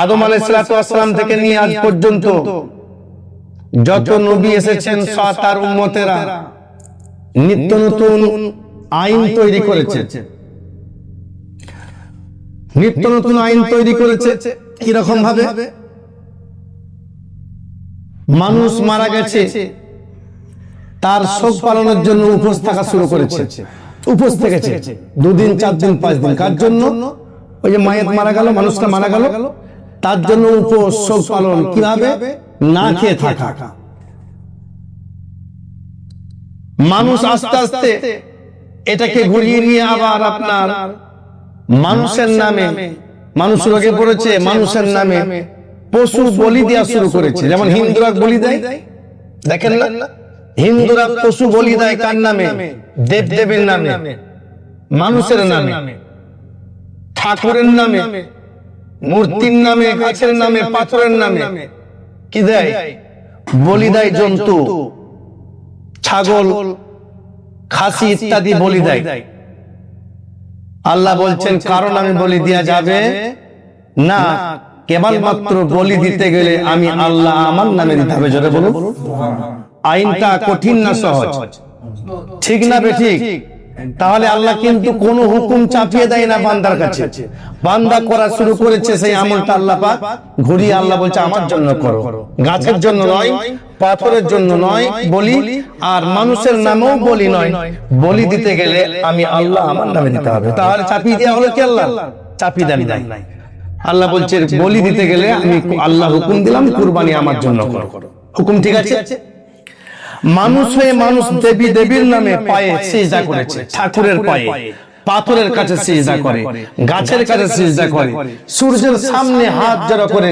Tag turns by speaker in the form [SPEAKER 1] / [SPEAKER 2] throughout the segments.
[SPEAKER 1] আদম আলাইসালাম থেকে নিয়ে আজ পর্যন্ত যত নবী এসেছেন তার উম্মতেরা। নিত্য নতুন আইন তৈরি করেছে। নিত্য নতুন আইন তৈরি করেছে। কীরকম ভাবে? মানুষ মারা গেছে। তার শোক পালনের জন্য উপোস থাকা শুরু করেছে। উপোস থেকেছে। দুদিন চার দিন পাঁচ দিন। কার জন্য? ওই যে মায়ের মারা গেল মানুষটা মারা গেল। তার জন্য উপোস পালন কীভাবে? না খেয়ে থাকা। মানুষ আস্তে আস্তে এটাকে ঘুরিয়ে নিয়ে আবার আপনার মানুষের নামে মানুষ রোগে পড়েছে মানুষের নামে পশু বলি দেওয়া শুরু করেছে। যেমন হিন্দুরা বলি দেয় দেখেন না? হিন্দুরা পশু বলি দেয় কার নামে? দেব দেবীর নামে। মানুষের নামে। ঠাকুরের নামে। মূর্তির নামে গাছের নামে পাথরের নামে। কি দেয়? বলি দেয় জন্তু। ছাগল খাসি ইত্যাদি বলি দেয়। আল্লাহ বলছেন কারণ আমি বলি দেওয়া যাবে না কেবলমাত্র বলি দিতে গেলে আমি আল্লাহ আমার নামে দিতে হবে জোরে বলুন। আইনটা কঠিন না সহজ। ঠিক না বে ঠিক। তাহলে আল্লাহ কিন্তু কোন হুকুম চাপিয়ে দেয় না বান্দার কাছে। বান্দা করা শুরু করেছে সেই আমলটা আল্লাহ পাক। ঘুরিয়ে আল্লাহ বলছে আমার জন্য করো। গাছের জন্য নয় পাথরের জন্য নয় বলি আর মানুষের নামেও বলি নয় বলি দিতে গেলে আমি আল্লাহ আমার নামে দিতে হবে। তাহলে চাপিয়ে দেওয়া হলো কি আল্লাহ? চাপিয়ে দেন নাই। আল্লাহ বলছে বলি দিতে গেলে আমি আল্লাহ হুকুম দিলাম কুরবানি আমার জন্য করো। হুকুম ঠিক আছে? মানুষ হয়ে মানুষ দেবী দেবীর নামে পায়ে সিজদা করেছে ঠাকুরের পায়ে পাথরের কাছে সিজদা করে গাছের কাছে সিজদা করে সূর্যের সামনে হাত জড়ো করে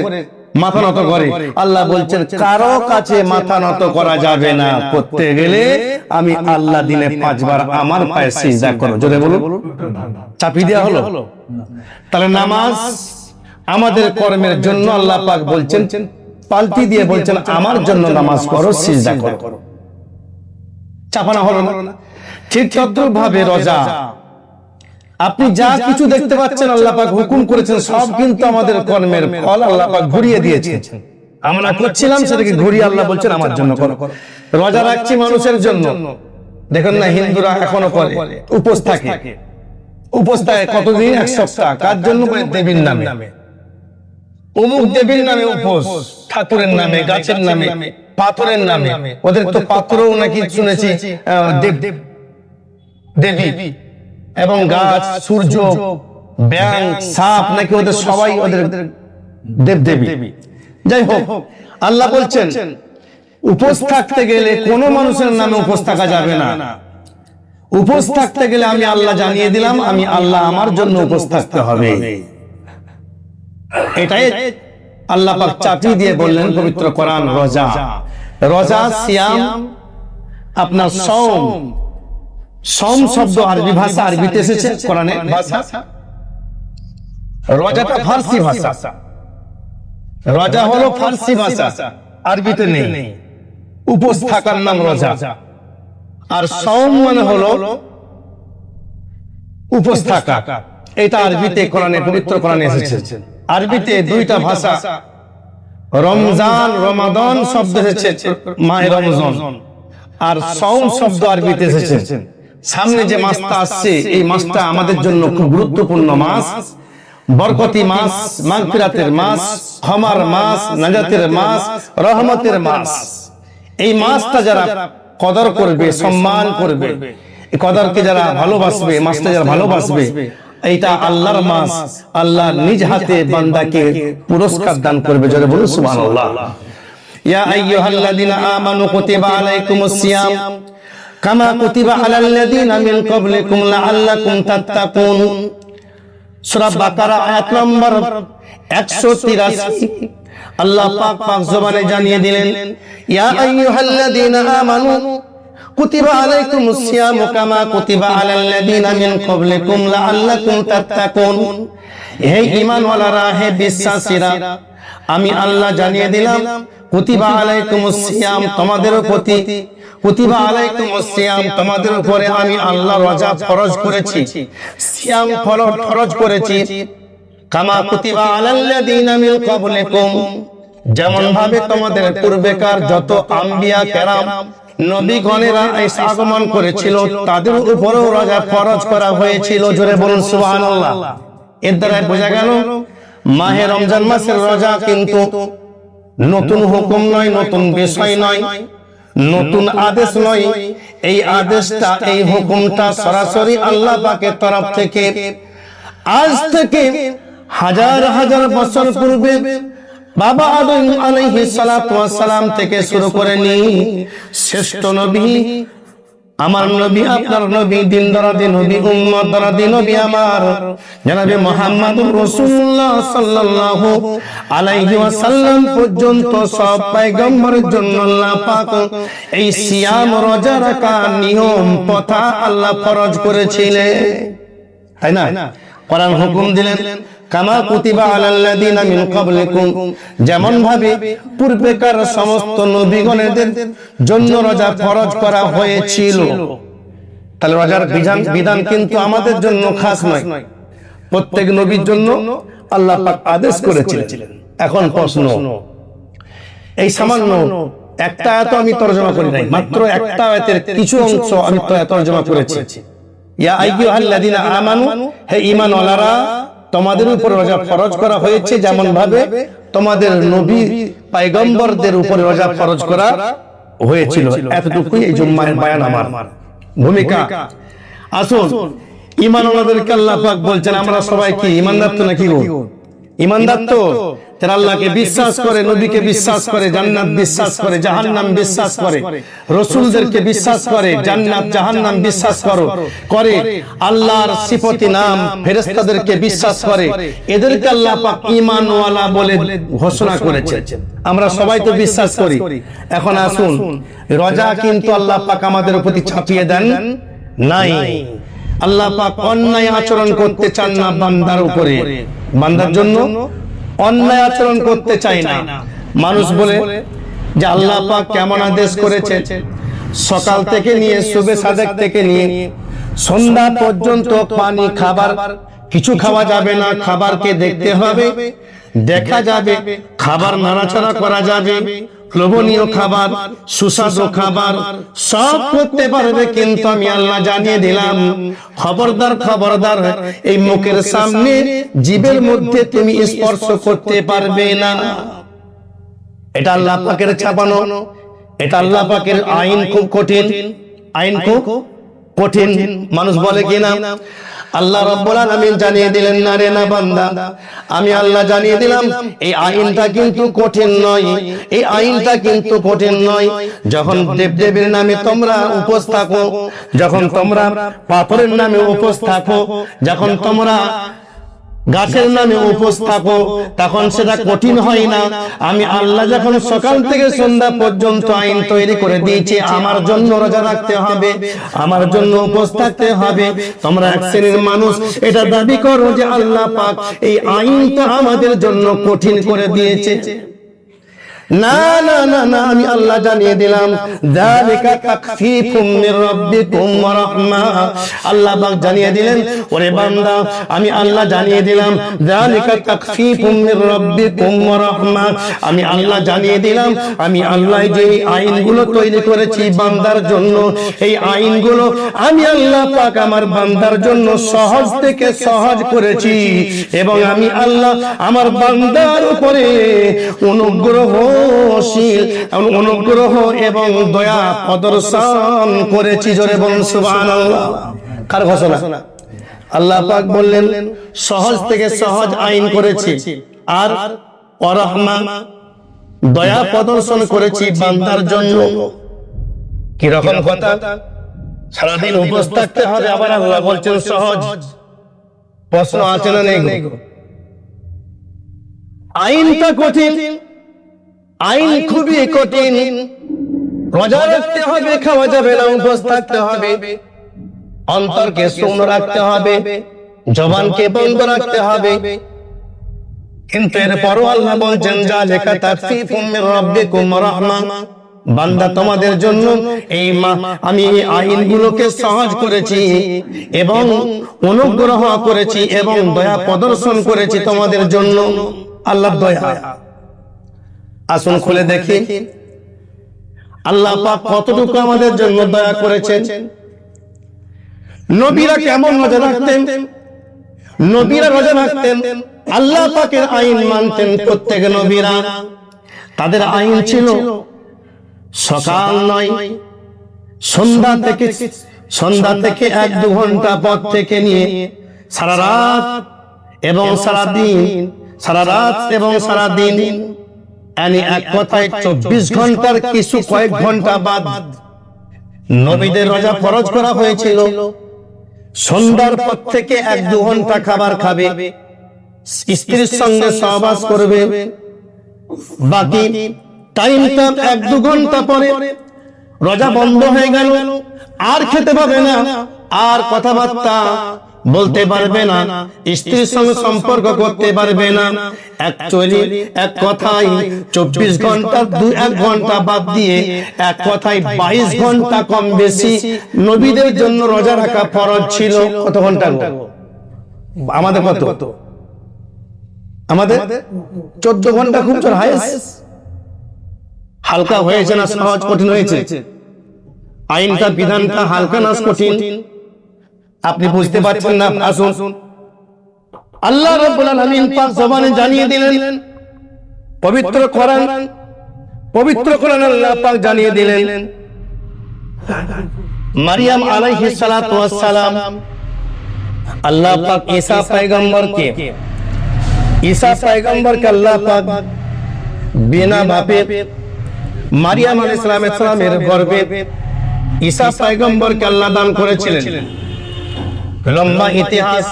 [SPEAKER 1] মাথা নত করে আল্লাহ বলছেন কারও কাছে মাথা নত করা যাবে না করতে গেলে আমি আল্লাহ দিনে পাঁচবার আমার পায়ে সিজদা করো জোরে বলুন। চাপিয়ে দেওয়া হলো? তাহলে নামাজ আমাদের কর্মের জন্য আল্লাহ পাক বলছেন পাল্টি দিয়ে বলছেন আমার জন্য নামাজ করো সিজদা করো চাপানো হলো না। ঠিক ভাবে রোজা। আপনি যা কিছু দেখতে পাচ্ছেন আল্লাহ পাক হুকুম করেছেন সব কিন্তু আমাদের কর্মের ফল আল্লাহ পাক ঘুরিয়ে দিয়েছেন। আমরা করছিলাম সেটাকে ঘুরিয়ে আল্লাহ বলছেন আমার জন্য করো। রোজা রাখছি মানুষের জন্য। দেখুন না হিন্দুরা এখনও করে। উপোস থাকে। উপোস থাকে। কতদিন? এক সপ্তাহ। কার জন্য? দেবীর নামে। অমুক দেবীর নামে উপোস। ঠাকুরের নামে। গাছের নামে। পাথরের নামে। ওদের তো পাথরও নাকি শুনেছি দেব। দেবী। এবং গাছ সূর্য ব্যাং সাপ নাকি ওদের সবাই ওদের দেব দেবী। যাই হোক আল্লাহ বলছেন উপোস থাকতে গেলে কোনো মানুষের নামে উপোস থাকা যাবে না। উপোস থাকতে গেলে আমি আল্লাহ জানিয়ে দিলাম আমি আল্লাহ আমার জন্য উপোস থাকতে হবে। এটাই আল্লাহ পাক চাপিয়ে দিয়ে বললেন পবিত্র কোরআন রোজা। রোজা। সিয়াম আপনার সম সোম শব্দ আরবি ভাষা আরবিতে এসেছে কোরআনে। ভাষা? রোজাটা ফার্সি ভাষা। রোজা হলো ফার্সি ভাষা। আরবিতে নেই। উপোস থাকার নাম রোজা। আর সম মানে হলো উপোস থাকা এটা আরবিতে কোরআনে পবিত্র কোরআনে এসেছে। আরবিতে দুইটা ভাষা। রমজান রমাদন শব্দ এসেছে মাহে রমজান। আর সৌম শব্দ আরবিতে এসেছে। সামনে যে মাসটা আসছে এই মাসটা আমাদের জন্য খুব গুরুত্বপূর্ণ মাস বরকতি মাস মাগফিরাতের মাস ক্ষমার মাস নাজাতের মাস রহমতের মাস এই মাসটা যারা কদর করবে সম্মান করবে কদরকে যারা ভালোবাসবে মাসটা যারা ভালোবাসবে এইটা আল্লাহর মাস। আল্লাহ নিজ হাতে বান্দাকে পুরস্কার দান করবে। যারা বলুন সুবহানাল্লাহ। ইয়া আইয়ুহাল্লাযীনা আমানু কুতিবা আলাইকুমুস সিয়াম। কামা কুতিবা মিন ক্বাবলিকুম লাআল্লাকুম তাত্তাকুন। সূরা বাকারা আয়াত নম্বর 183 আল্লাহ পাক পাক জবানে জানিয়ে দিলেন ইয়া আইয়ুহাল্লাযীনা আমানু কুতিবা আলাইকুমুস সিয়ামু কামা কুতিবা আলাল লাযীনা মিন ক্বাবলিকুম লাআল্লাকুম তাত্তাকুন। হে ঈমানওয়ালারা হে বিশ্বাসীরা আমি আল্লাহ জানিয়ে দিলাম কুতিবা আলাইকুমুস সিয়াম তোমাদের প্রতি কুতিবা আলাইকুমুস সিয়াম তোমাদের উপরে আমি আল্লাহ রোজা ফরজ করেছি। সিয়াম ফরজ ফরজ করেছি। কামা কুতিবা আলাল্লাযীনা মিন ক্বাবলিকুম। যেমন ভাবে তোমাদের পূর্বেকার যত আম্বিয়া কেরাম নবীগণেরা আগমন করেছিল তাদের উপরেও রোজা ফরজ করা হয়েছিল জোরে বলুন সুবহানাল্লাহ। এর দ্বারা বোঝা গেল মাহে রমজান মাসের রোজা কিন্তু নতুন হুকুম নয় নতুন বিষয় নয়। নতুন আদেশ নয়। এই আদেশটা এই হুকুমটা সরাসরি আল্লাহ পাকের তরফ থেকে আজ থেকে হাজার হাজার বছর পূর্বে বাবা আদম ওয়াস সালাম থেকে শুরু করে নি। শ্রেষ্ঠ নবী, আমার নবী, আপনার নবী, দিন দরাদি নবী, উম্মত দরাদি নবী আমার। জনাবে মুহাম্মদুর রাসূলুল্লাহ সাল্লাল্লাহু আলাইহি ওয়াসাল্লাম পর্যন্ত সব পয়গম্বরের জন্য আল্লাহ পাক এই সিয়াম রোজা রাখা নিয়ম কথা আল্লাহ ফরজ করেছিলেন। তাই না? কোরআন হুকুম দিলেন আমাদের জন্য খাস নয়। প্রত্যেক নবীর জন্য আল্লাহ আদেশ করেছিলেন। এখন প্রশ্ন, এই সামান্য একটা আয়াত আমি তর্জমা করি নাই, মাত্র একটা কিছু অংশ আমি তর্জমা করেছি। ইয়া আইয়ুহাল্লাযীনা আমানু হে ঈমানওয়ালারা তোমাদের উপর রোজা ফরজ করা হয়েছে যেমন ভাবে তোমাদের নবী পয়গম্বরদের উপর রোজা ফরজ করা হয়েছিল। এতটুকুই এই জুম্মার বায়ান আমার। ভূমিকা। আসুন ঈমানওয়ালাদেরকে আল্লাহ পাক বলছেন আমরা সবাই কি ইমানদার তো নাকি গো? ঈমানদার তো তারা আল্লাহকে বিশ্বাস করে নবীকে বিশ্বাস করে জান্নাত বিশ্বাস করে জাহান্নাম বিশ্বাস করে রসুলদেরকে বিশ্বাস করে জান্নাত জাহান্নাম বিশ্বাস করো করে আল্লাহর সিফতি নাম ফেরেশতাদেরকে বিশ্বাস করে এদেরকে আল্লাহ পাক ঈমানওয়ালা বলে ঘোষণা করেছে আমরা সবাই তো বিশ্বাস করি। এখন আসুন রজা কিন্তু আল্লাহ পাক আমাদের প্রতি ছাপিয়ে দেন। নাই। আল্লাহ পাক অন্যায় আচরণ করতে চান না বান্দার উপরে। বান্দার জন্য অন্যায় আচরণ করতে চাই না। মানুষ বলে যে আল্লাহ পাক কেমন আদেশ করেছে? সকাল থেকে নিয়ে সুবে সাদেক থেকে নিয়ে, সন্ধ্যা পর্যন্ত পানি, খাবার, কিছু খাওয়া যাবে না, খাবারকে দেখতে হবে, দেখা যাবে, খাবার নাড়াচাড়া করা যাবে লোভনীয় খাবার সুস্বাদু খাবার সব করতে পারবে কিন্তু আমি আল্লাহ জানিয়ে দিলাম খবরদার খবরদার এই মুখের সামনে জীবের মধ্যে তুমি স্পর্শ করতে পারবে না। এটা আল্লাহ পাকের ছাপানো এটা আল্লাহ পাকের আইন খুব কঠিন। আইন খুব কঠিন। মানুষ বলে কিনা আল্লাহ রব্বুল আলামিন জানিয়ে দিলেন, না রে, না বান্দা। আমি আল্লাহ জানিয়ে দিলাম, এই আইনটা কিন্তু কঠিন নয়। এই আইনটা কিন্তু কঠিন নয়। যখন দেবদেবীর নামে তোমরা উপোস থাকো যখন তোমরা পাথরের নামে উপোস থাকো যখন তোমরা গাছের নামে উপোস তখন সেটা কঠিন হয় না। আমি আল্লাহ যখন সকাল থেকে সন্ধ্যা পর্যন্ত আইন তৈরি করে দিয়েছি আমার জন্য রোজা রাখতে হবে আমার জন্য উপোস থাকতে হবে। তোমরা এক শ্রেণির মানুষ এটা দাবি করো যে আল্লাহ পাক এই আইনটা আমাদের জন্য কঠিন করে দিয়েছে। না না না না, আমি আল্লাহ জানিয়ে দিলাম। যালিকা তাকফীফুম মির রাব্বিকুম ওয়া রাহমা। আল্লাহ পাক জানিয়ে দিলেন, ওরে বান্দা, আমি আল্লাহ জানিয়ে দিলাম, যালিকা তাকফীফুম মির রাব্বিকুম ওয়া রাহমা। আমি আল্লাহ জানিয়ে দিলাম, আমি আল্লাহ যে আইনগুলো তৈরি করেছি বান্দার জন্য, এই আইনগুলো আমি আল্লাহ পাক আমার বান্দার জন্য সহজ থেকে সহজ করেছি। এবং আমি আল্লাহ আমার বান্দার উপরে অনুগ্রহশীল অনুগ্রহ এবং দয়া প্রদর্শন করেছি জোরে বলুন, সুবহানাল্লাহ। কার ঘোষণা? আল্লাহ পাক বললেন, সহজ থেকে সহজ আইন করেছি। আর অরহমা, দয়া প্রদর্শন করেছি বান্দার জন্য। কি রকম কথা? সারাদিন উপোস থাকতে হবে, আবার আল্লাহ বলছেন সহজ। প্রশ্ন আছে না নেই? আইনটা কঠিন আইন খুবই কঠিন। রোজা রাখতে হবে খাওয়া যাবে না উপোস থাকতে হবে। অন্তরকে শূন্য রাখতে হবে। জবানকে বন্ধ রাখতে হবে। কিন্তু এরপরও আল্লাহ বলছেন যা লেখা তাকফীফুম মির রাব্বিকুম রাহমা। বান্দা তোমাদের জন্য এই মা আমি এই আইনগুলোকে সহজ করেছি এবং অনুগ্রহ করেছি এবং দয়া প্রদর্শন করেছি তোমাদের জন্য। আল্লাহ দয়া। আসুন খুলে দেখি। আল্লাহ পাক কতটুকু আমাদের জন্য দয়া করেছেন? নবীরা কেমন রোজা রাখতেন? নবীরা রোজা রাখতেন। আল্লাহ পাকের আইন মানতেন প্রত্যেক নবীরা। তাদের আইন ছিল সকাল নয় সন্ধ্যা থেকে সন্ধ্যা থেকে এক দু ঘণ্টা পর থেকে নিয়ে সারা রাত এবং সারা দিন সারা রাত এবং সারা দিন yani এক কথায় চব্বিশ ঘণ্টার কিছু কয়েক ঘণ্টা বাদ নবীদের রোজা ফরজ করা হয়েছিল। সন্ধ্যার পর থেকে এক দু ঘণ্টা খাবার খাবে। স্ত্রীর সঙ্গে সহবাস করবে। বাকি টাইমটা এক দু ঘণ্টা পরে রোজা বন্ধ হয়ে গেল। আর খেতে পাবে না। আর কথাবার্তা বলতে পারবে না। স্ত্রীর সঙ্গে সম্পর্ক করতে পারবে না। অ্যাকচুয়ালি এক কথাই চব্বিশ ঘণ্টা দু এক ঘণ্টা বাদ দিয়ে এক কথায় বাইশ ঘণ্টা কম বেশি নবীদের জন্য রোজা রাখা ফরজ ছিল কত ঘণ্টা আমাদের কত? আমাদের চোদ্দ ঘণ্টা খুব জোর হালকা হয়েছে না সহজ কঠিন হয়েছে? আইনটা বিধানটা হালকা না কঠিন? আপনি বুঝতে পারছেন না? আসুন। আল্লাহ রাব্বুল আলামিন পাক জবানে জানিয়ে দিলেন পবিত্র কোরআন পবিত্র কোরআন আল্লাহ পাক জানিয়ে দিলেন। মারিয়াম আলাইহিস সালাতু ওয়াস সালাম। আল্লাহ পাক ঈসা পয়গম্বরকে ঈসা পয়গম্বরকে আল্লাহ পাক বিনা বাপে মারিয়াম আলাইহিস সালামের গর্ভে ঈসা পয়গম্বরকে আল্লাহ দান করেছিলেন। লম্বা ইতিহাস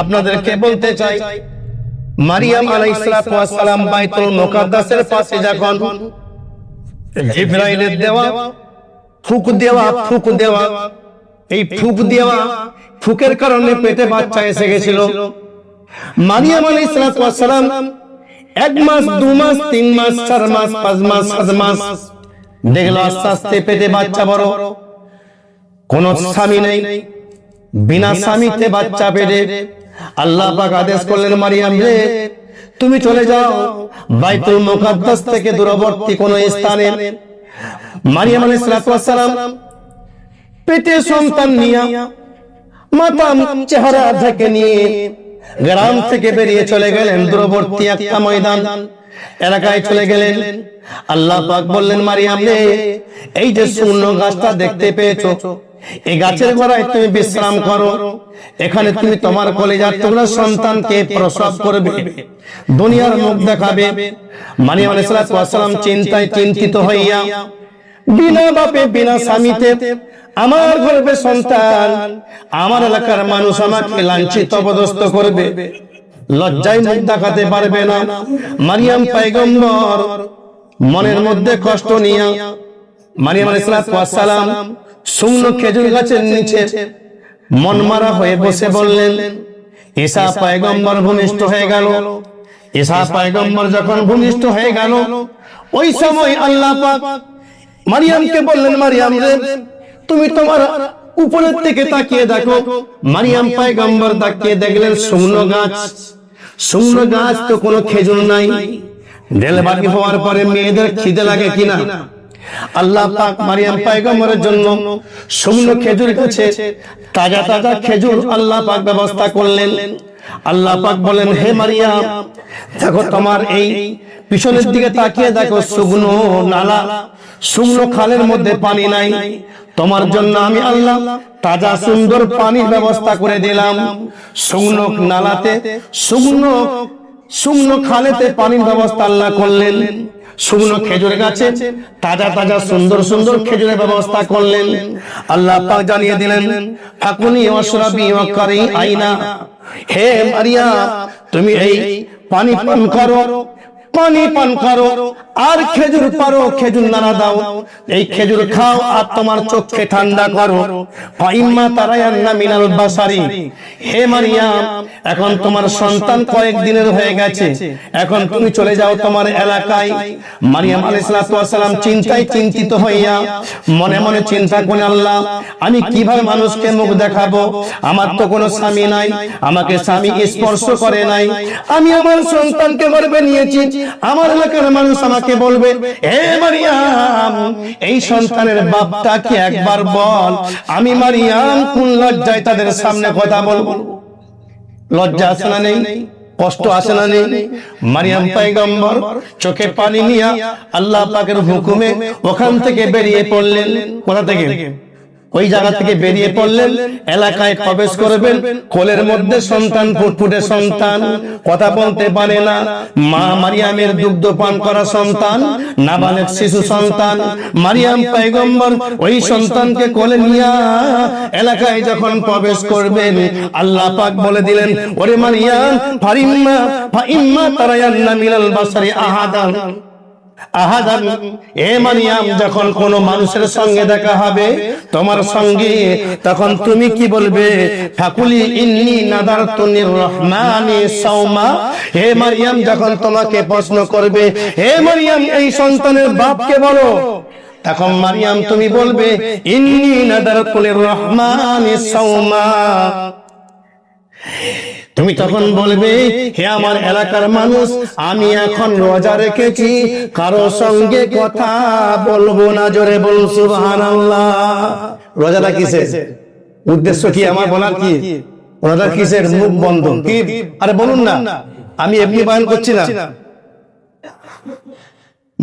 [SPEAKER 1] আপনাদেরকে বলতে চাই মারিয়াম আলাইহিসসালাম বাইতুল মুকাদ্দাসের পাশে যখন জিবরাইলের দেওয়া ফুক দেওয়া ফুক দেওয়া এই ফুক দেওয়া ফুকের কারণে পেটে বাচ্চা এসে গেছিল। মারিয়াম আলাইহিসসালাম এক মাস দু মাস তিন মাস চার মাস পাঁচ মাস সাত মাস। দেখল আস্তে আস্তে পেটে বাচ্চা বড়। কোন স্বামী নেই। বিনা স্বামীতে বাচ্চা পেটে। আল্লাহ পাক আদেশ করলেন মারিয়াম রে তুমি চলে যাও বাইতুল মুকাদ্দাস থেকে দূরবর্তী কোন স্থানে মারিয়াম আলাইহিস সালাম পেটে সন্তান নিয়ে মাতা চেহারা ঢেকে নিয়ে গ্রাম থেকে বেরিয়ে চলে গেলেন দূরবর্তী একটা ময়দান। এলাকায় চলে গেলেন। আল্লাহ পাক বললেন মারিয়াম রে এই যে শূন্য গাছটা দেখতে পেয়েছ এই গাছের গোড়ায় তুমি বিশ্রাম করো। এখানে তুমি তোমার কলেজার তোমরা সন্তানকে প্রসব করবে। দুনিয়ার মুখ দেখাবে। মারিয়াম আলাইহিস সালাম চিন্তায় চিন্তিত হইয়া বিনা বাপে বিনা স্বামীতে আমার গর্বে সন্তান আমার এলাকার মানুষ আমাকে লাঞ্ছিত অপদস্থ করবে। লজ্জায় মুখ দেখাতে পারবে না। মারিয়াম পাইগম্বর মনের মধ্যে কষ্ট নিয়ে মারিয়াম আলাইসালাম শুকনো খেজুর গাছের নিচে মন মারা হয়ে বসে বললেন ঈসা পায়গম্বর ভূমিষ্ঠ হয়ে গেল। ঈসা পায়গম্বর যখন ভূমিষ্ঠ হয়ে গেল ওই সময় আল্লাহ পাক মারিয়ামকে বললেন মারিয়াম রে তুমি তোমার উপরের থেকে তাকিয়ে দেখো। মারিয়াম পায়গম্বর তাকিয়ে দেখলেন শুকনো গাছ শুকনো গাছ তো কোনো খেজুর নাই। ডেলিভারি হওয়ার পরে মেয়েদের খিদে লাগে কিনা? আল্লাহ পাক মারিয়াম পায়গম্বরের জন্য শুকনো খেজুর গাছে তাজা তাজা খেজুর আল্লাহ পাক ব্যবস্থা করলেন। আল্লাহ পাক বলেন হে মারিয়াম দেখো তোমার এই পিছনের দিকে তাকিয়ে দেখো শুকনো নালা শুকনো খালের মধ্যে পানি নাই। তোমার জন্য আমি আল্লাহ তাজা সুন্দর পানির ব্যবস্থা করে দিলাম। শুকনো নালাতে শুকনো শুকনো খালেতে পানির ব্যবস্থা আল্লাহ করলেন। শুকনো খেজুর গাছে তাজা তাজা সুন্দর সুন্দর খেজুরের ব্যবস্থা করলেন। আল্লাহ পাক জানিয়ে দিলেন ফাকুনি অশরাবি ওয়াকারি আইনা। হে মারিয়া তুমি এই পানি পান করো পানি পান করো আর খেজুর পারো, খেজুর নানা দাও। এই খেজুর খাও আর তোমার চোখকে ঠান্ডা করো। হে মারিয়াম, এখন তোমার সন্তান কয়েক দিনের হয়ে গেছে। এখন তুমি চলে যাও তোমার এলাকায়। মারিয়াম আলাইহিস সালাম চিন্তায় চিন্তিত হইয়া মনে মনে চিন্তা করে, আল্লাহ, আমি কীভাবে মানুষকে মুখ দেখাবো? আমার তো কোনো স্বামী নাই, আমাকে স্বামী স্পর্শ করে নাই। আমি আমার সন্তানকে গর্বে নিয়েছি। আমার এলাকার মানুষ আমাকে বলবে হে মারিয়াম, এই সন্তানের বাপটা কি একবার বল। আমি মারিয়াম, কোন লজ্জায় তাদের সামনে কথা বলব? লজ্জা আছে না নেই? কষ্ট আছে না নেই? মারিয়াম পাইগম্বর, চোখে পানি নিয়ে আল্লাহ পাকের হুকুমে ওখান থেকে বেরিয়ে পড়লেন। কোথা থেকে? ওই জায়গা থেকে বেরিয়ে পড়লেন এলাকায় প্রবেশ করবেন কোলের মধ্যে সন্তান ফুটফুটে সন্তান কথা বলতে পারে না মা মারিয়ামের দুগ্ধ পান করা সন্তান নাবালেক শিশু সন্তান মারিয়াম পয়গম্বর ওই সন্তানকে কোলে নিয়া এলাকায় যখন প্রবেশ করবেন আল্লাহ পাক বলে দিলেন ওরে মারিয়াম ফারিম্মা ফাইম্মা তারায়ান্না মিনাল বাসারি আহাদান। যখন কোন মানুষের সঙ্গে দেখা হবে, তোমার সঙ্গে, তখন তুমি কি বলবে? ফাকুলি ইন্নি নাদারতু রহমানি সাওমা। হে মারিয়াম, যখন তোমাকে প্রশ্ন করবে, হে মারিয়াম, এই সন্তানের বাপকে বলো? তখন মারিয়াম, তুমি বলবে, ইন্নি নাদারতু রহমানি সাওমা। তুমি তখন বলবে হে আমার এলাকার মানুষ আমি এখন রোজা রেখেছি। কারও সঙ্গে কথা বলব না জোরে বল সুবহানাল্লাহ। রোজাটা কিসের? উদ্দেশ্য কি? আমার বলার কি? রোজা কিসের? মুখ বন্ধ। কি আরে বলুন না আমি এমনি বায়ন করছি না।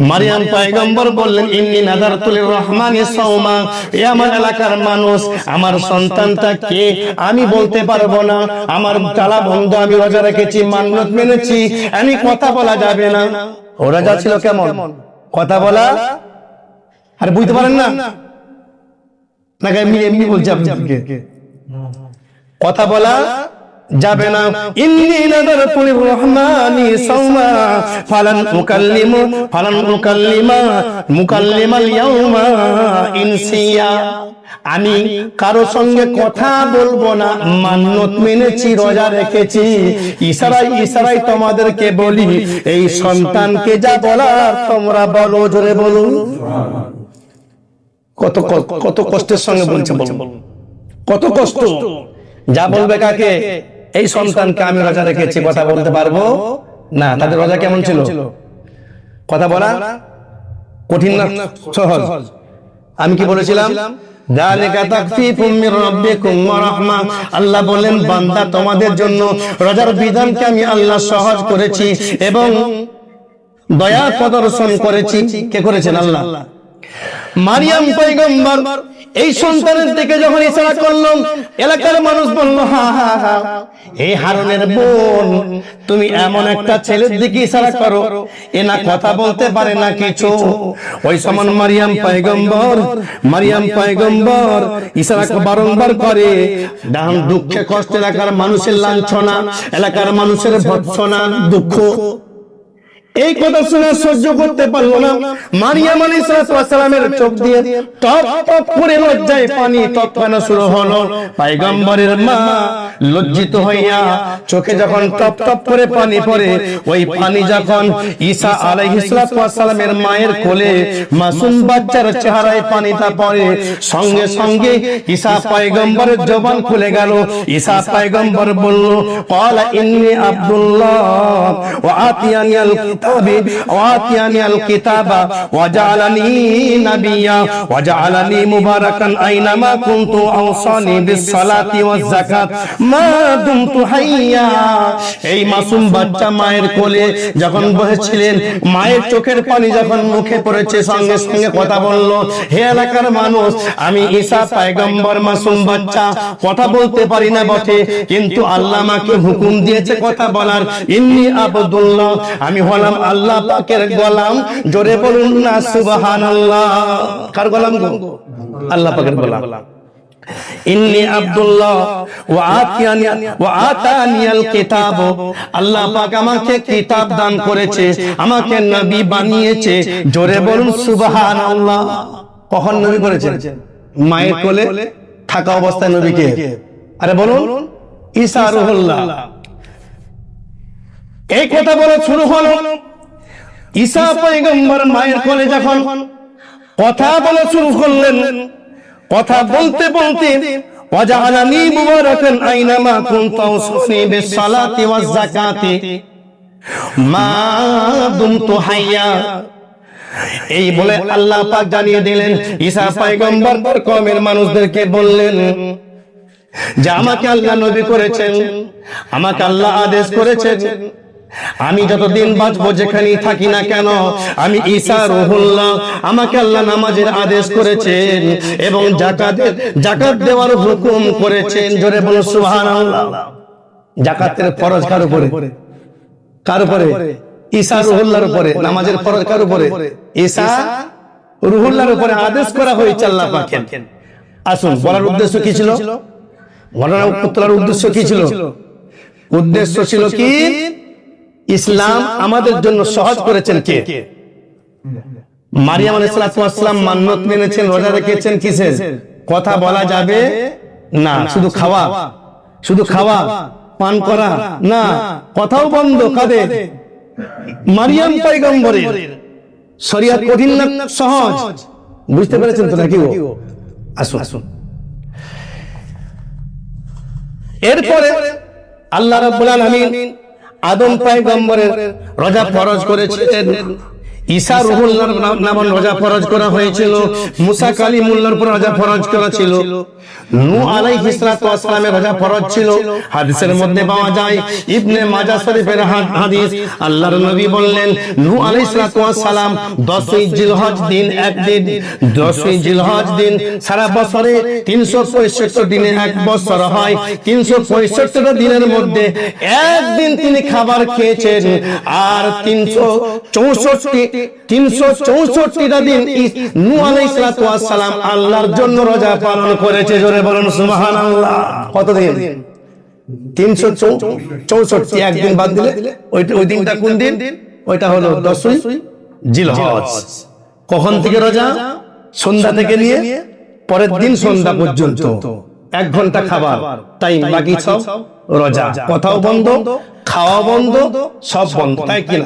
[SPEAKER 1] মারিয়াম পায়গম্বর বললেন, ইন্নি নাদারতুল রহমানি সাওমা। এ আমার এলাকার মানুষ, আমার সন্তানটা কে? আমি বলতে পারব না। আমার তালা বন্ধ আমি রোজা রেখেছি মান্যত মেনেছি। আমি কথা বলা যাবে না। ও রাজা ছিল কেমন? কথা বলা? আর বুঝতে পারেন না। নাকি এমনি এমনি বলছি আপনাকে? কথা বলা? যাবে না। ইন্নি নাদারতু রহমানি সাওমা। ফালান মুকাল্লিমু, ফালান মুকাল্লিমা, মুকাল্লিমাল ইয়াউমা ইনসিয়া। আমি কারও সঙ্গে কথা বলব না মান্যত মেনেছি, রোজা রেখেছি। ইশারাই ইশারাই তোমাদেরকে বলি, এই সন্তানকে যা বলার, তোমরা বলো, জোরে বলো। কত কত কষ্টের সঙ্গে বলছে বলুন কত কষ্ট। যা বলবে কাকে? এই সন্তানকে আমি রোজা রেখেছি কথা বলতে পারব? না তাদের রোজা কেমন ছিল? কথা বলা কঠিন না সহজ। আমি কি বলেছিলাম? আল্লাহ বলেন বান্দা তোমাদের জন্য রোজার বিধানকে আমি আল্লাহ সহজ করেছি এবং দয়া প্রদর্শন করেছি। কে করেছেন আল্লাহ? মারিয়াম পয়গম্বর এই সন্তানের দিকে যখন ইশারা করলাম এলাকার মানুষ বলল হা হা হা এই হারুনের বোন তুমি এমন একটা ছেলের দিকে ইশারা করো এ না কথা বলতে পারে না কিছু। ওই সমান মারিয়াম পয়গম্বর মারিয়াম পয়গম্বর ইশারা বারংবার করে ডান দুঃখে কষ্ট এলাকার মানুষের লাঞ্ছনা এলাকার মানুষের ভৎসনা দুঃখ। এই কথা শুনে সহ্য করতে পারল না। মারিয়াম আলী সালামের চোখ দিয়ে টপ টপ করে লজ্জায় পানি টপকানো শুরু হলো। পাইগম্বরের মা লজ্জিত হইয়া চোখে যখন টপ টপ করে পানি পড়ে, ওই পানি যখন ঈসা আলাইহিসসালামের মায়ের কোলে মাসুম বাচ্চার চেহারায় পানিটা পড়ে, সঙ্গে সঙ্গে ঈসা পাইগম্বরের জবান খুলে গেল। ঈসা পাইগম্বর বলল, ক্বালা ইন্নী আব্দুল্লাহ ওয়া আতিয়ানিয়াল মায়ের কোলে যখন বসেছিলেন, মায়ের চোখের পানি যখন মুখে পড়েছে, সঙ্গে সঙ্গে কথা বলল, হে এলাকার মানুষ, আমি ঈসা পয়গম্বর মাসুম বাচ্চা, কথা বলতে পারি না বটে, কিন্তু আল্লাহ আমাকে হুকুম দিয়েছে কথা বলার। ইন্নি আবদুল্লাহ, আমি হলাম আল্লাহ পাকের গোলাম। জোরে বলুন না, সুবহানাল্লাহ। কার গোলাম গো? আল্লাহ পাকের গোলাম। আল্লাহ আমাকে বানিয়েছে। জোরে বলুন মায়ের কোলে থাকা অবস্থায় নবীকে। আরে বলুন, ঈসা এই কথা বলে শুরু হলো। ঈসা পয়গম্বর মায়ের কোলে যখন কথা বলা শুরু করলেন, কথা বলতে বলতে মুবারাকান আইনামা কুনতু উসনি বিসসালাতি ওয়াজ যাকাতি মা দুমতু হাইয়া। এই বলে আল্লাহ পাক জানিয়ে দিলেন, ঈসা পয়গম্বর তার কওমের মানুষদেরকে বললেন, যে আমাকে আল্লাহ নবী করেছেন, আমাকে আল্লাহ আদেশ করেছেন আমি যতদিন বাঁচবো যেখানেই থাকি না কেন আমি ঈসা রুহুল্লাহ আমাকে আল্লাহ নামাজের আদেশ করেছেন এবং জাকাতের জাকাত দেওয়ার হুকুম করেছেন। জোরে বলো সুবহানাল্লাহ। জাকাতের ফরজ কার উপরে? কার উপরে? ঈসা রুহুল্লাহর উপরে। নামাজের ফরজ কার উপরে? ঈসা রুহুল্লাহর উপরে আদেশ করা হয়েছে আল্লাহ পাকের। আসুন বলার উদ্দেশ্য কি ছিল? ঘটনা তোলার উদ্দেশ্য কি ছিল? উদ্দেশ্য ছিল কি? ইসলাম আমাদের জন্য সহজ করেছেন কে? মারিয়াম আলাইসালাম মান্যত মেনেছেন রোজা রেখেছেন কিসের? কথা বলা যাবে না শুধু খাওয়া। শুধু খাওয়া পান করা না কথাও বন্ধ কাদের? মারিয়াম পয়গম্বরের। শরিয়াত কঠিন না সহজ। বুঝতে পেরেছেন তো নাকি আসুন। আসুন। এরপরে আল্লাহ রাব্বুল আলামিন আদম পায়গম্বরের রোজা ফরজ করেছিলেন। ঈসা রুহুল্লাহর নাম- নামে রোজা ফরজ করা হয়েছিল, মুসা কালিমুল্লাহর উপর রোজা ফরজ করা ছিল। নূহ আলাইহিস সালামের রোজা ফরজ ছিল। হাদিসের মধ্যে পাওয়া যায়, ইবনে মাজাহ শরীফের হাদিস, আল্লাহর নবী বললেন নূহ আলাইহিস সালাম 10ই জিলহজ দিন একদিন 10ই জিলহজ দিন সারা বছরে 365 দিনে এক বছর হয়। 365 দিনের মধ্যে একদিন তিনি খাবার খেয়েছেন, আর 364 364টা দিন ই- নূহ আলাইহিস সালাতু ওয়াস সালাম আল্লাহর জন্য রোজা পালন করেছে জোরে বলুন সুবহানাল্লাহ। কতদিন? তিনশো চৌষট্টি একদিন বাদ দিলে ওই দিনটা কোন দিন? ওইটা হলো দশই জিলহজ। কখন থেকে রোজা? সন্ধ্যা থেকে নিয়ে পরের দিন সন্ধ্যা পর্যন্ত। এক ঘণ্টা খাবার। তাই বাকি সব রোজা। কথাও বন্ধ খাওয়া বন্ধ সব বন্ধ। তাই কিনা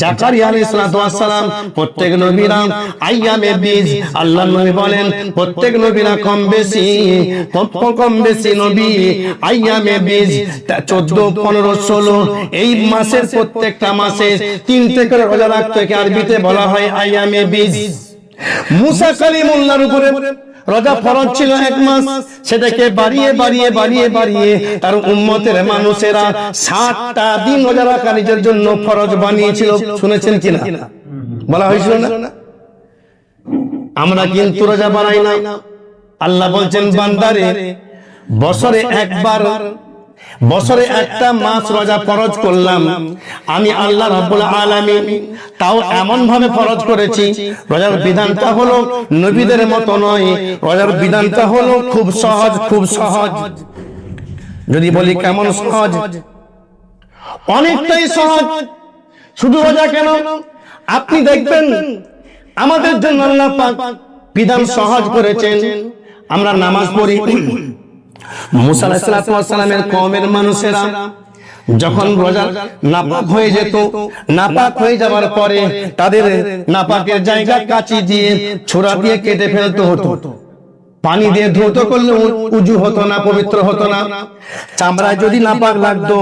[SPEAKER 1] জাকারিয়া আলাইহিস সালাম, প্রত্যেক নবীরা আইয়ামে বীজ আল্লাহ নবী বলেন, প্রত্যেক নবীরা কম বেশি, কম কম বেশি নবী আইয়ামে বীজ 14 15 16 এই মাসের প্রত্যেকটা মাসে তিনটে করে আরবিতে বলা হয় আইয়ামে বীজ। মুসা কালিমুল্লাহর উপরে রোজা ফরজ ছিল এক মাস সেটাকে বাড়িয়ে বাড়িয়ে বাড়িয়ে বাড়িয়ে তার উম্মতের মানুষেরা সাতটা দিন রোজা রাখা নিজের জন্য ফরজ বানিয়েছিল। শুনেছেন কিনা? বলা হয়েছিল না? আমরা কিন্তু রোজা বানাই না। আল্লাহ বলছেন বান্দারে বছরে একবার বছরে একটা মাস রোজা ফরজ করলাম। আমি আল্লাহ রাব্বুল আলামিন তাও এমন ভাবে ফরজ করেছি, রোজার বিধানটা হলো নবীদের মতো নয়, রোজার বিধানটা হলো খুব সহজ খুব সহজ। যদি বলি কেমন সহজ? অনেকটাই সহজ। শুধু রোজা কেন? আপনি দেখবেন আমাদের জন্য আল্লাহ পাক বিধান সহজ করেছেন। আমরা নামাজ পড়ি। মুসা আলাইহিস সালামের কওমের মানুষেরা যখন রোজা নাপাক হয়ে যেত, নাপাক হয়ে যাওয়ার পরে তাদের নাপাকের জায়গা কাচি দিয়ে ছোড়া দিয়ে কেটে ফেলতে হতো। পানি দিয়ে ধৌত করলে উজু হতো না পবিত্র হতো না। চামড়ায় যদি নাপাক লাগতো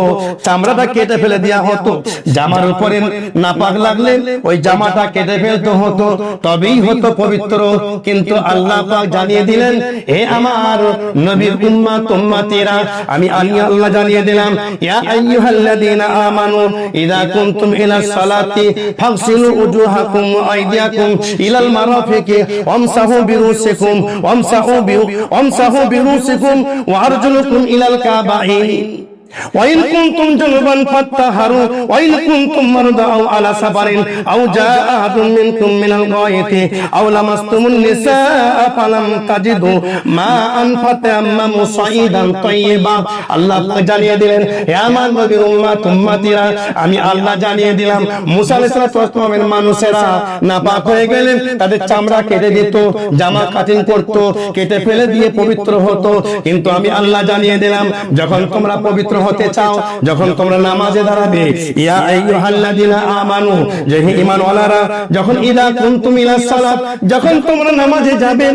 [SPEAKER 1] চামড়াটা কেটে ফেলে দেওয়া হতো। জামার উপরে নাপাক লাগলে ওই জামাটা কেটে ফেলতে হতো। তবেই হতো পবিত্র। কিন্তু আল্লাহ পাক জানিয়ে দিলেন হে আমার নবীর উম্মাত উম্মাতিরা আমি আমি আল্লাহ জানিয়ে দিলাম ইয়া আইয়ুহাল্লাযীনা আমানু ইযা কুনতুম ইলা সালাতি ফাগসিলু উজুহাকুম ওয়া আইদিয়াকুম ইলাল মারাফিকি ওয়ামসাহু বিরুসিকুম ওয়ামসাহু বি ওয়ামসাহু বিরুসিকুম ওয়া আরজুলুকুম ইলাল কাবাইন وإن كنتم جنبا فاتطهروا وإن كنتم مرضى أو على سفر أو جاء أحد منكم من الغائط أو لمستم النساء فلم تجدوا ماء فتيمموا صعيدا طيبا আল্লাহ আপনাকে জানিয়ে দিলেন হে আমার নবীর উম্মাত উম্মাতিরা আমি আল্লাহ জানিয়ে দিলাম মুসা আলাইহিস সালামের মানুষেরা নাপাক হয়ে গেলে তাদের চামড়া কেটে দিত জামা কাটিং করত কেটে ফেলে দিয়ে পবিত্র হতো কিন্তু আমি আল্লাহ জানিয়ে দিলাম যখন তোমরা পবিত্র হতে চাও যখন তোমরা নামাজে দাঁড়াবে ইয়া আইয়ুহাল্লাযিনা আমানু যে ঈমানওয়ালারা যখন ইদা কুনতুম ইলাস সালাত যখন তোমরা নামাজে যাবে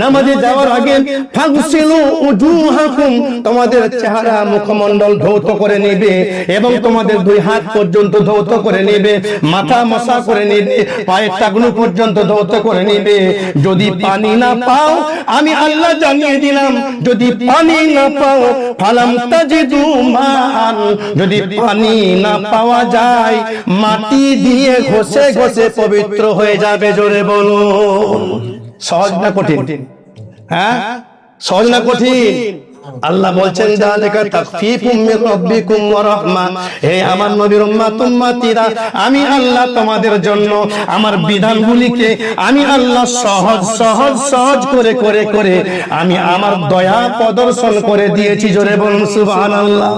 [SPEAKER 1] নামাজে যাওয়ার আগে ফাগসিলু উজুহাকুম তোমাদের চেহারা মুখমণ্ডল ধৌত করে নেবে এবং তোমাদের দুই হাত পর্যন্ত ধৌত করে নেবে মাথা মশা করে নেবে পায়ের টাকনু পর্যন্ত ধৌত করে নেবে। যদি পানি না পাও আমি আল্লাহ জানিয়ে দিলাম। যদি পানি না পাও ফালাম তাজিদু মান যদি পানি না পাওয়া যায়, মাটি দিয়ে ঘষে ঘষে পবিত্র হয়ে যাবে জোরে বলুন। সহজ না কঠিন? হ্যাঁ? সহজ না কঠিন? আল্লাহ বলছেন যালিকা তাখফীফুম মির রাব্বিকুম ওয়া রাহমা হে আমার নবীর উম্মাত উম্মাতিরা আমি আল্লাহ তোমাদের জন্য আমার বিধানগুলিকে আমি আল্লাহ সহজ সহজ সহজ করে করে করে আমি আমার দয়া প্রদর্শন করে দিয়েছি জোরে বলুন সুবহানাল্লাহ।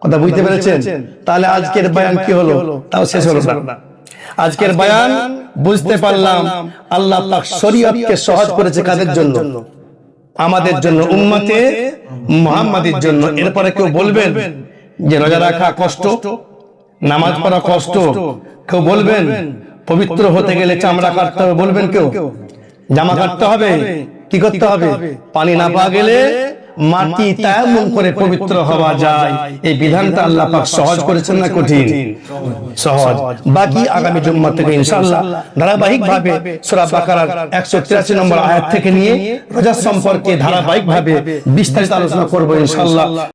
[SPEAKER 1] কথা বুঝতে পেরেছেন? তাহলে আজকের বয়ান কি হলো? তাও শেষ হলো না। আজকের বয়ান বুঝতে পারলাম আল্লাহ পাক শরীয়তকে সহজ করেছে কাদের জন্য? আমাদের জন্য উম্মাতে মোহাম্মদের জন্য। এরপরে কেউ বলবেন যে রোজা রাখা কষ্ট নামাজ পড়া কষ্ট। কেউ বলবেন পবিত্র হতে গেলে চামড়া কাটতে হবে বলবেন কেউ। জামা কাটতে হবে কি করতে হবে? পানি না পাওয়া গেলে মাটি তায়ামুম করে পবিত্র হওয়া যায়। এই বিধানটা আল্লাহ পাক সহজ করেছেন না কঠিন? সহজ। বাকি আগামী জুম্মা থেকে ইনশাআল্লাহ ধারাবাহিক ভাবে সূরা বাকারার 183 নম্বর আয়াত থেকে নিয়ে রোজা সম্পর্কে ধারাবাহিক ভাবে বিস্তারিত আলোচনা করব ইনশাআল্লাহ।